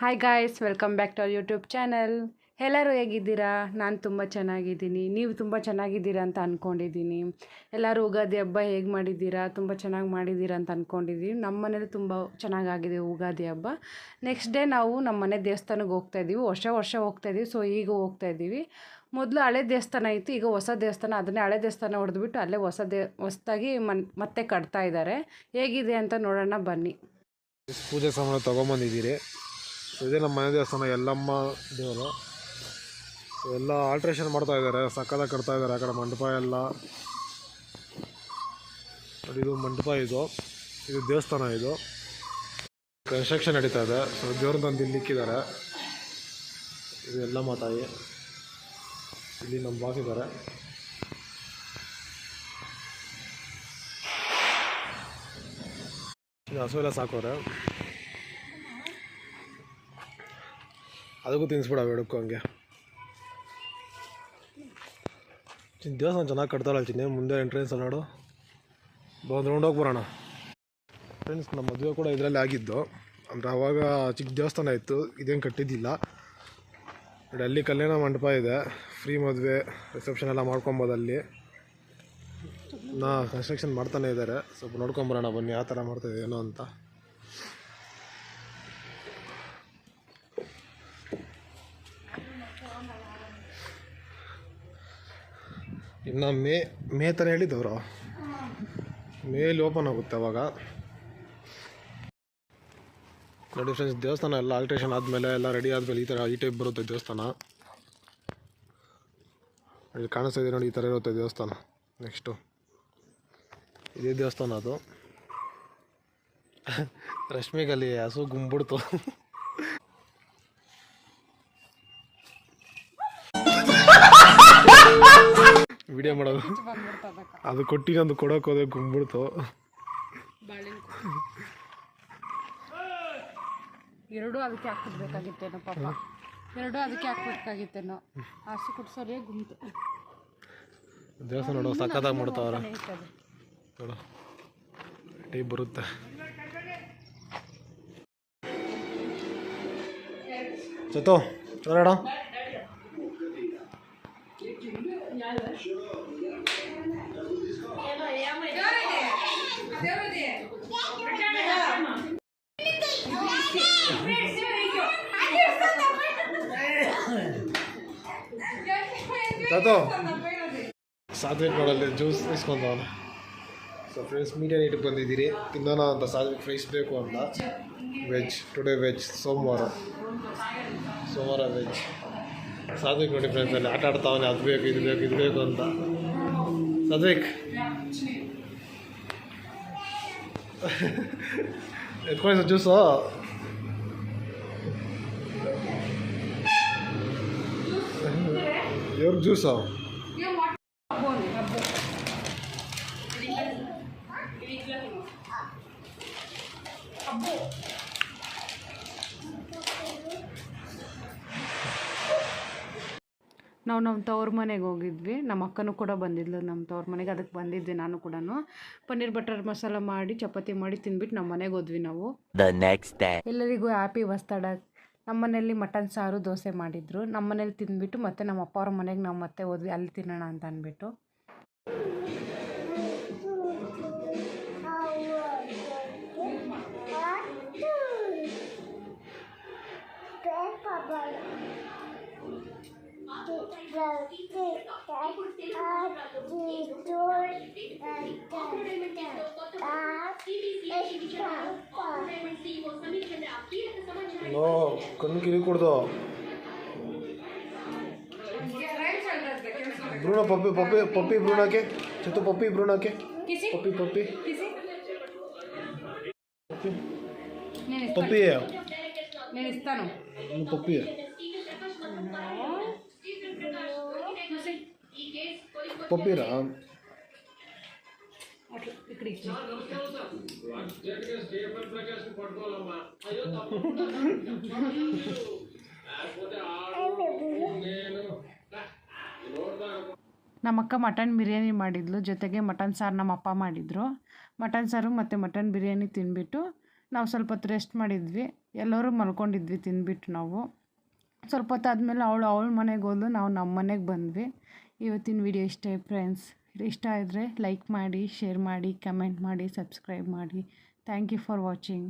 Hi guys welcome back to our YouTube channel ಎಲ್ಲರೂ ಹೇಗಿದ್ದೀರಾ? ನಾನು ತುಂಬ ಚೆನ್ನಾಗಿದ್ದೀನಿ. ನೀವು ತುಂಬ ಚೆನ್ನಾಗಿದ್ದೀರಾ ಅಂತ ಅಂದ್ಕೊಂಡಿದ್ದೀನಿ ಎಲ್ಲರೂ ಉಗಾದಿ ಹಬ್ಬ ಹೇಗೆ ಮಾಡಿದ್ದೀರಾ? ತುಂಬ ಚೆನ್ನಾಗಿ ಮಾಡಿದ್ದೀರಾ ಅಂತ ಅಂದ್ಕೊಂಡಿದ್ದೀವಿ ನಮ್ಮ ಮನೇಲಿ ತುಂಬ ಚೆನ್ನಾಗಾಗಿದೆ ಉಗಾದಿ ಹಬ್ಬ. ನೆಕ್ಸ್ಟ್ ಡೇ ನಾವು ನಮ್ಮ ಮನೆ ದೇವಸ್ಥಾನಕ್ಕೆ ಹೋಗ್ತಾ ಇದ್ದೀವಿ ವರ್ಷ ವರ್ಷ ಹೋಗ್ತಾ ಇದ್ದೀವಿ ಸೊ ಈಗ ಹೋಗ್ತಾ ಇದ್ದೀವಿ ಮೊದಲು ಹಳೆ ದೇವಸ್ಥಾನ ಇತ್ತು. ಈಗ ಹೊಸ ದೇವಸ್ಥಾನ. ಅದನ್ನೇ ಹಳೆ ದೇವಸ್ಥಾನ ಹೊಡೆದ್ಬಿಟ್ಟು ಅಲ್ಲೇ ಹೊಸ ದೇ, ಹೊಸದಾಗಿ ಮತ್ತೆ ಕಟ್ತಾ ಇದ್ದಾರೆ ಹೇಗಿದೆ ಅಂತ ನೋಡೋಣ ಬನ್ನಿ. ಪೂಜೆ ಸಾಮಾನು ತೊಗೊಂಬಂದಿದ್ದೀರಿ. ಇದೇ ನಮ್ಮ ಮನೆ ದೇವಸ್ಥಾನ ಎಲ್ಲಮ್ಮ ದೇವರು. ಎಲ್ಲ ಆಲ್ಟ್ರೇಷನ್ ಮಾಡ್ತಾ ಇದ್ದಾರೆ ಸಕ್ಕದ ಕಟ್ತಾ ಇದ್ದಾರೆ ಆ ಕಡೆ ಮಂಟಪ ಎಲ್ಲ. ಇದು ಮಂಟಪ ಇದು. ಇದು ದೇವಸ್ಥಾನ ಇದು. ಕನ್ಸ್ಟ್ರಕ್ಷನ್ ನಡೀತಾ ಇದೆ. ಸೊ ದೇವ್ರನ್ನ ತಂದು ಇಲ್ಲಿ ಇಕ್ಕಿದ್ದಾರೆ. ಇದು ಎಲ್ಲಮ್ಮ ತಾಯಿ. ಇಲ್ಲಿ ನಮ್ಮ ಬಾಸ್ ಇದ್ದಾರೆ. ಇದು ಹಸು ಎಲ್ಲ ಸಾಕೋರೆ. ಅದಕ್ಕೂ ತಿನ್ನಿಸ್ಬಿಡ ಬೇಡಕ್ಕೂ ಹಂಗೆ. ದಿವಸ ದೇವಸ್ಥಾನ ಚೆನ್ನಾಗಿ ಕಟ್ತಾಳೆ ಚಿನ್ನೆ, ಮುಂದೆ ಎಂಟ್ರೆನ್ಸ್ ನೋಡು. ಬಂದು ರೌಂಡ್ ಹೋಗ್ಬರೋಣ. ಫ್ರೆಂಡ್ಸ್ ನಮ್ಮ ಮದುವೆ ಕೂಡ ಇದರಲ್ಲಿ ಆಗಿದ್ದು. ಅಂದರೆ ಅವಾಗ ಚಿಕ್ಕ ದೇವಸ್ಥಾನ ಇತ್ತು, ಇದೇನು ಕಟ್ಟಿದ್ದಿಲ್ಲ. ನೋಡಿ, ಅಲ್ಲಿ ಕಲ್ಯಾಣ ಮಂಟಪ ಇದೆ. ಫ್ರೀ ಮದುವೆ ರಿಸೆಪ್ಷನ್ ಎಲ್ಲ ಮಾಡ್ಕೊಬೋದು ಅಲ್ಲಿ. ನಾ ಕನ್ಸ್ಟ್ರಕ್ಷನ್ ಮಾಡ್ತಾನೆ ಇದ್ದಾರೆ ಸ್ವಲ್ಪ ನೋಡ್ಕೊಂಬರೋಣ ಬನ್ನಿ, ಯಾವ ಥರ ಮಾಡ್ತಾ ಏನೋ ಅಂತ. ಇನ್ನು ಮೇ ಮೇ ಥರ ಹೇಳಿದ್ದವರು. ಮೇಲಿ ಓಪನ್ ಆಗುತ್ತೆ ಅವಾಗ. ನೋಡಿ ಫ್ರೆಂಡ್ಸ್ ದೇವಸ್ಥಾನ ಎಲ್ಲ ಆಲ್ಟ್ರೇಷನ್ ಆದಮೇಲೆ ಎಲ್ಲ ರೆಡಿ ಆದಮೇಲೆ ಈ ಥರ ಈ ಟೈಪ್ ಬರುತ್ತೆ ದೇವಸ್ಥಾನ. ಇಲ್ಲಿ ಕಾಣಿಸ್ತಾ ಇದೆ ನೋಡಿ ಈ ಥರ ಇರುತ್ತೆ ದೇವಸ್ಥಾನ. ನೆಕ್ಸ್ಟು ಇದೇ ದೇವಸ್ಥಾನ ಅದು. ರಶ್ಮಿಗಲ್ಲಿ ಹಸು ಗುಂಬಿಡ್ತು. ವಿಡಿಯೋ ಮಾಡೋದು. ಅದು ಕೊಟ್ಟಿಗೆ ಒಂದು ಕೊಡೋಕೆ ಹೋದೆ ಗುಂಬಿಡ್ತು. ಎರಡೂ ಅದಕ್ಕೆ ಹಾಕಿಸ್ಬೇಕಾಗಿತ್ತೇನೋ ಪಾಪ. ಎರಡೂ ಅದಕ್ಕೆ ಹಾಕ್ಬೇಕಾಗಿತ್ತೇನೋ ಹಸು ಕುಡ್ಸೋರಿ ಗುಂಪು. ದೇವಸ್ಥಾನ ನೋಡೋ ಸಕ್ಕತ್ತಾಗಿ ಮಾಡ್ತಾವ್ರ. ನೋಡು ಟೈಪ್ ಬರುತ್ತೆ. ಚತೋ ಚೋರಾಡ ತಾತೋ? ಸಾತ್ವಿಕ್ ನೋಡಲ್ಲಿ ಜ್ಯೂಸ್ ಇಸ್ಕೊಂಡವನು ಸೊ ಫ್ರೆಂಡ್ಸ್ ಮೀಡಿಯಾ ನೀಟಿಗೆ ಬಂದಿದ್ದೀರಿ. ತಿನ್ನೋಣ ಅಂತ ಸಾತ್ವಿಕ್ ಫ್ರೈಸ್ ಬೇಕು ಅಂತ. ವೆಜ್ ಟುಡೇ ವೆಜ್ ಸೋಮವಾರ. ಸೋಮವಾರ ವೆಜ್ ಸಾತ್ವಿಕ್ ನೋಡಿ ಫ್ರೆಂಡ್ಸ್ ಅಲ್ಲಿ ಆಟ ಆಡ್ತಾವನೆ, ಅದು ಬೇಕು, ಇದು ಬೇಕು ಇದು ಬೇಕು ಅಂತ. ಸಾತ್ವಿಕ್! Sir juice. ಇವ್ರಿಗೆ ಜ್ಯೂಸು ನಾವು ನಮ್ಮ ತವ್ರ ಮನೆಗೆ ಹೋಗಿದ್ವಿ. ನಮ್ಮ ಅಕ್ಕನೂ ಕೂಡ ಬಂದಿದ್ಲು. ನಮ್ಮ ತವ್ರ ಮನೆಗೆ ಅದಕ್ಕೆ ಬಂದಿದ್ದೆ ನಾನು ಕೂಡ ಪನ್ನೀರ್ ಬಟರ್ ಮಸಾಲ ಮಾಡಿ ಚಪಾತಿ ಮಾಡಿ ತಿಂದ್ಬಿಟ್ಟು ನಮ್ಮ ಮನೆಗೆ ಹೋದ್ವಿ ನಾವು. The next day. ಎಲ್ಲರಿಗೂ ಹ್ಯಾಪಿ ಹೊಸ್ತಾಡ ನಮ್ಮ ಮನೇಲಿ ಮಟನ್ ಸಾರು ದೋಸೆ ಮಾಡಿದ್ರು. ನಮ್ಮ ಮನೇಲಿ ತಿಂದ್ಬಿಟ್ಟು ಮತ್ತೆ ನಮ್ಮ ಅಪ್ಪ ಅವ್ರ ಮನೆಗೆ ನಾವು ಮತ್ತೆ ಹೋದ್ವಿ. ಅಲ್ಲಿ ತಿನ್ನೋಣ ಅಂತ ಅಂದ್ಬಿಟ್ಟು. ನೋ ಕಣ್ಣು ಕಿವಿ ಕೊಡ್ದು. ಭ್ರೂಣ ಪಪ್ಪಿ ಪಪ್ಪಿ ಪಪ್ಪಿ ಭ್ರೂಣಕ್ಕೆ ಚಿತ್ತು ಪಪ್ಪಿ ಭ್ರೂಣಕ್ಕೆ. ಪಪ್ಪಿ ಪಪ್ಪಿ. ಪಪ್ಪಿ. ಪಪ್ಪಿ ಪಪ್ಪಿರಾ ఇక్కడ ఇచ్చి ನಮ್ಮಕ್ಕ ಮಟನ್ ಬಿರಿಯಾನಿ ಮಾಡಿದ್ಲು ಜೊತೆಗೆ ಮಟನ್ ಸಾರು ನಮ್ಮ ಅಪ್ಪ ಮಾಡಿದ್ರು ಮಟನ್ ಸಾರು ಮತ್ತು ಮಟನ್ ಬಿರಿಯಾನಿ ತಿಂದ್ಬಿಟ್ಟು ನಾವು ಸ್ವಲ್ಪ ಹೊತ್ತು ರೆಸ್ಟ್ ಮಾಡಿದ್ವಿ ಎಲ್ಲರೂ ಮಲ್ಕೊಂಡಿದ್ವಿ ತಿಂದ್ಬಿಟ್ಟು ನಾವು ಸ್ವಲ್ಪ ಹೊತ್ತಾದ್ಮೇಲೆ ಅವಳು ಅವಳ ಮನೆಗೆ ಹೋದ್ಲು ನಾವು ನಮ್ಮ ಮನೆಗೆ ಬಂದ್ವಿ ಇವತ್ತಿನ ವಿಡಿಯೋ ಇಷ್ಟೇ ಫ್ರೆಂಡ್ಸ್ ಇಷ್ಟ ಆದರೆ ಲೈಕ್ ಮಾಡಿ ಶೇರ್ ಮಾಡಿ ಕಮೆಂಟ್ ಮಾಡಿ ಸಬ್ಸ್ಕ್ರೈಬ್ ಮಾಡಿ. Thank you for watching